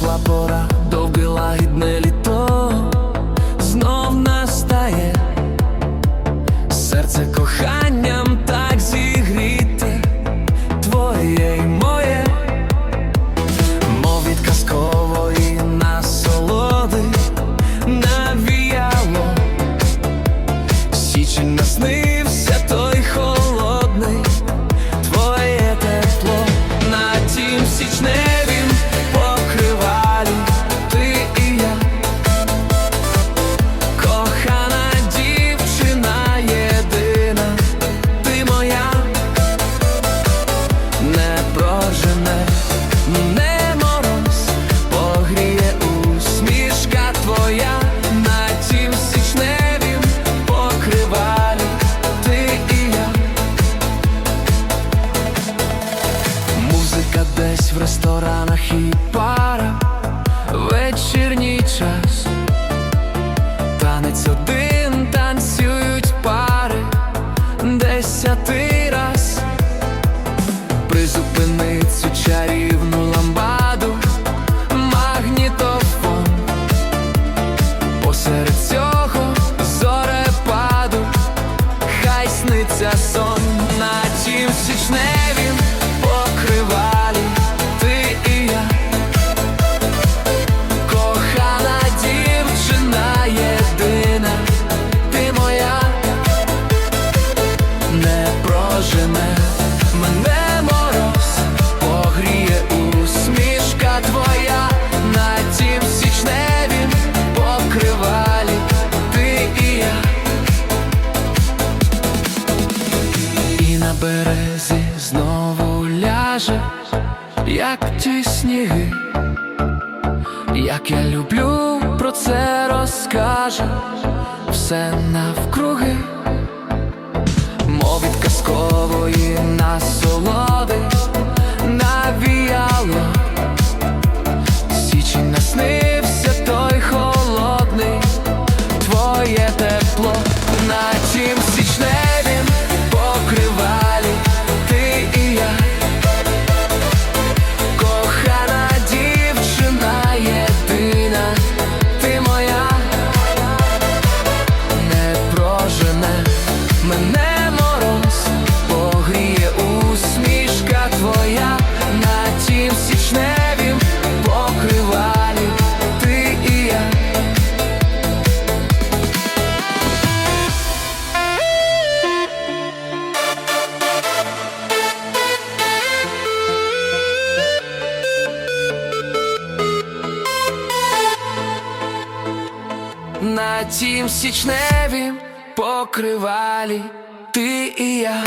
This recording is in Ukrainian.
Тепла пора, довге лагідне літо знов настає, серце коханням ресторанах і пара, вечірній час, танець один танцюють пари, десятий раз. Призупини цю чарівну ламбаду, магнітофон. Посеред цього зорепаду, хай сниться сон не прожене. Мене мороз, погріє усмішка твоя. На тім січневім покривалі ти і я. І на березі знову ляже, як ті сніги, як я люблю, про це розкаже все навкруги, мов від казкової насолоди На тім січневім покривалі ти і я,